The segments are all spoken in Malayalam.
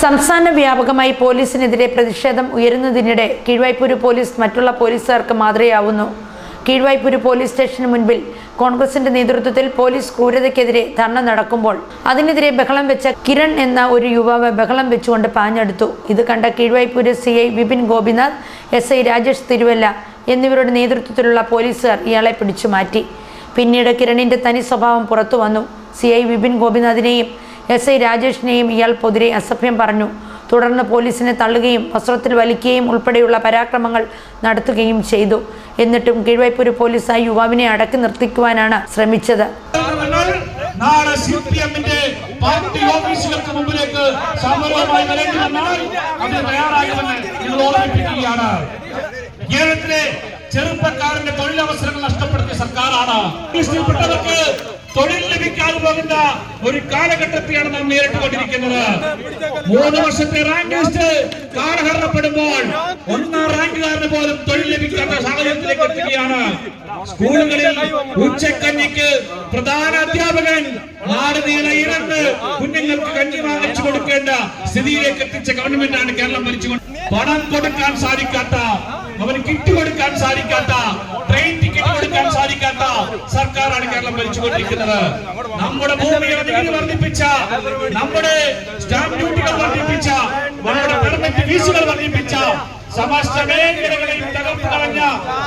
സംസ്ഥാന വ്യാപകമായി പോലീസിനെതിരെ പ്രതിഷേധം ഉയരുന്നതിനിടെ കീഴ്വായ്പൂര് പോലീസ് മറ്റുള്ള പോലീസുകാർക്ക് മാതൃകയാവുന്നു. കീഴ്വായ്പൂര് പോലീസ് സ്റ്റേഷന് മുൻപിൽ കോൺഗ്രസിന്റെ നേതൃത്വത്തിൽ പോലീസ് ക്രൂരതയ്ക്കെതിരെ ധർണ നടക്കുമ്പോൾ അതിനെതിരെ ബഹളം വെച്ച കിരൺ എന്ന ഒരു യുവാവ് ബഹളം വെച്ചുകൊണ്ട് പാഞ്ഞെടുത്തു. ഇത് കണ്ട Keezhvaipur C I Vipin Gopinath S I Rajesh Thiruvalla എന്നിവരുടെ നേതൃത്വത്തിലുള്ള പോലീസുകാർ ഇയാളെ പിടിച്ചു മാറ്റി. പിന്നീട് കിരണിന്റെ തനി സ്വഭാവം പുറത്തു വന്നു. സി ഐ വിപിൻ ഗോപിനാഥിനെയും എസ് ഐ രാജേഷിനെയും ഇയാൾ പൊതിരെ അസഭ്യം പറഞ്ഞു. തുടർന്ന് പോലീസിനെ തള്ളുകയും വസ്ത്രത്തിൽ വലിക്കുകയും ഉൾപ്പെടെയുള്ള പരാക്രമങ്ങൾ നടത്തുകയും ചെയ്തു. എന്നിട്ടും കീഴ്വൈപ്പൂര് പോലീസ് ആ യുവാവിനെ അടക്കി നിർത്തിക്കുവാനാണ് ശ്രമിച്ചത്. ചെറുപ്പക്കാരന്റെ തൊഴിലവസരങ്ങൾ നഷ്ടപ്പെടുത്തിയ സർക്കാരാണ്. തൊഴിൽ ലഭിക്കാതെ പോകുന്ന ഒരു കാലഘട്ടത്തെയാണ് നാം നേരിട്ടുകൊണ്ടിരിക്കുന്നത് മൂന്ന് വർഷത്തെ റാങ്ക് ലിസ്റ്റ് കാലഹരണപ്പെടുമ്പോൾ ഒന്നാം റാങ്കുകാരന് പോലും തൊഴിൽ ലഭിക്കാത്ത സാഹചര്യത്തിലേക്ക് എത്തുകയാണ് സ്കൂളുകളിൽ ഉച്ചക്കഞ്ഞിക്ക് പ്രധാന അധ്യാപകൻ നാട് നീളെ ഇറന്ന് കുഞ്ഞുങ്ങൾക്ക് കഞ്ഞി വാങ്ങിച്ചു കൊടുക്കേണ്ട സ്ഥിതിയിലേക്ക് എത്തിച്ച ഗവൺമെന്റാണ് കേരളം ഭരിച്ചുകൊണ്ട് പണം കൊടുക്കാൻ സാധിക്കാത്ത അവന് കിറ്റ് കൊടുക്കാൻ സാധിക്കാത്ത ട്രെയിൻ ടിക്കറ്റ് കൊടുക്കാൻ സാധിക്കാത്ത സർക്കാരാണ് കേരളം ഭരിച്ചുകൊണ്ടിരിക്കുന്നത്. നമ്മുടെ ഭൂമിയുടെ നികുതി വർദ്ധിപ്പിച്ച നമ്മുടെ സ്റ്റാമ്പ് ഡ്യൂട്ടികൾ വർദ്ധിപ്പിച്ച നമ്മുടെ പെർമിറ്റ് ഫീസുകൾ വർദ്ധിപ്പിച്ച സമസ്ത മേഖലകളെയും കളഞ്ഞ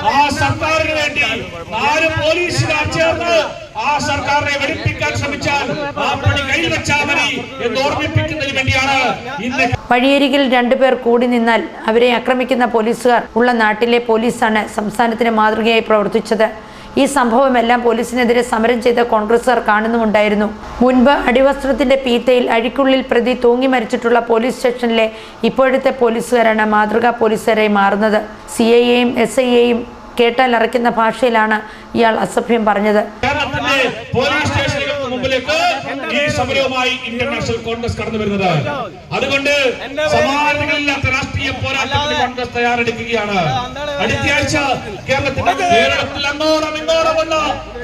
ആ സർക്കാരിന് വേണ്ടി നാല് പോലീസുകാർ ചേർന്ന് ആ സർക്കാരിനെ വെടിപ്പിക്കാൻ ശ്രമിച്ചാൽ ആ പണി കൈവച്ചാൽ മതി എന്ന് ഓർമ്മിപ്പിക്കുന്നതിന് വേണ്ടിയാണ് വഴിയരികിൽ രണ്ടുപേർ കൂടി നിന്നാൽ അവരെ ആക്രമിക്കുന്ന പോലീസുകാർ ഉള്ള നാട്ടിലെ പോലീസാണ് സംസ്ഥാനത്തിന് മാതൃകയായി പ്രവർത്തിച്ചത്. ഈ സംഭവമെല്ലാം പോലീസിനെതിരെ സമരം ചെയ്ത കോൺഗ്രസുകാർ കാണുന്നുമുണ്ടായിരുന്നു. മുൻപ് അടിവസ്ത്രത്തിന്റെ പീത്തയിൽ അഴിക്കുള്ളിൽ പ്രതി തൂങ്ങി മരിച്ചിട്ടുള്ള പോലീസ് സ്റ്റേഷനിലെ ഇപ്പോഴത്തെ പോലീസുകാരാണ് മാതൃകാ പോലീസുകാരായി മാറുന്നത്. സി ഐയെയും എസ് ഐയെയും കേട്ടാൽ അറയ്ക്കുന്ന ഭാഷയിലാണ് ഇയാൾ അസഭ്യം പറഞ്ഞത്. പോലീസ് മുമ്പിലേക്ക് ഈ സമരവുമായി ഇന്റർനാഷണൽ കോൺഗ്രസ് കടന്നു വരുന്നത്. അതുകൊണ്ട് സമാനതകളില്ലാത്ത രാഷ്ട്രീയ പോരാട്ടത്തിന് കോൺഗ്രസ് തയ്യാറെടുക്കുകയാണ്. അടുത്തയാഴ്ച കേരളത്തിന്റെ കേരളത്തിൽ അങ്ങോളം ഇങ്ങോളമുള്ള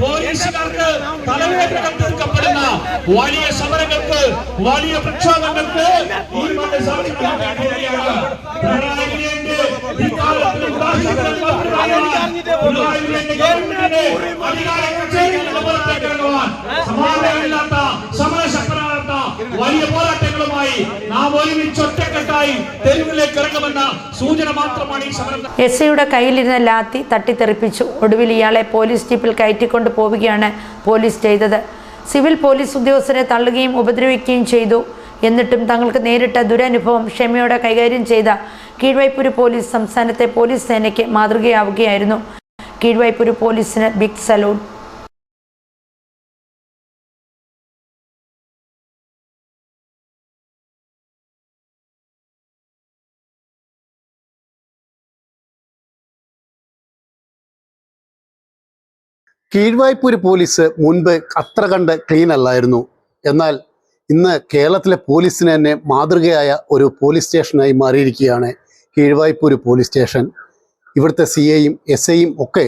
പോലീസുകാർക്ക് തലവേദന തീർക്കപ്പെടുന്ന വലിയ സമരങ്ങൾക്ക് വലിയ പ്രക്ഷോഭങ്ങൾക്ക് അധികാര സമാധാനമില്ലാത്ത സമരശക്തരാകാത്ത വലിയ പോരാട്ടങ്ങളുമായി നാം ഒരുമിച്ച് ഒറ്റക്കെട്ടായി തെരുവിലേക്ക് ഇറങ്ങുമെന്ന സൂചന മാത്രമാണ് ഈ സമരം. എസ് ഐയുടെ കയ്യിലിരുന്ന ലാത്തി തട്ടിത്തെറിപ്പിച്ചു. ഒടുവിൽ ഇയാളെ പോലീസ് ജീപ്പിൽ കയറ്റിക്കൊണ്ട് പോവുകയാണ് പോലീസ് ചെയ്തത്. സിവിൽ പോലീസ് ഉദ്യോഗസ്ഥരെ തള്ളുകയും ഉപദ്രവിക്കുകയും ചെയ്തു. എന്നിട്ടും തങ്ങൾക്ക് നേരിട്ട ദുരനുഭവം ക്ഷമയോടെ കൈകാര്യം ചെയ്ത കീഴ്വൈപ്പൂര് പോലീസ് സംസ്ഥാനത്തെ പോലീസ് സേനയ്ക്ക് മാതൃകയാവുകയായിരുന്നു. കീഴ്വൈപ്പൂര് പോലീസിന് ബിഗ് സലൂട്ട് കീഴ്വായ്പൂര് പോലീസ് മുൻപ് അത്ര കണ്ട് ക്ലീൻ അല്ലായിരുന്നു. എന്നാൽ ഇന്ന് കേരളത്തിലെ പോലീസിന് തന്നെ മാതൃകയായ ഒരു പോലീസ് സ്റ്റേഷനായി മാറിയിരിക്കുകയാണ് കീഴ്വായ്പൂര് പോലീസ് സ്റ്റേഷൻ. ഇവിടുത്തെ സി ഐയും എസ് ഐയും ഒക്കെ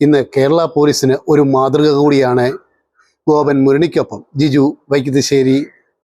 ഇന്ന് കേരള പോലീസിന് ഒരു മാതൃക കൂടിയാണ്. ഗോപൻ മുരണിക്കൊപ്പം ജിജു വൈദ്യശ്ശേരി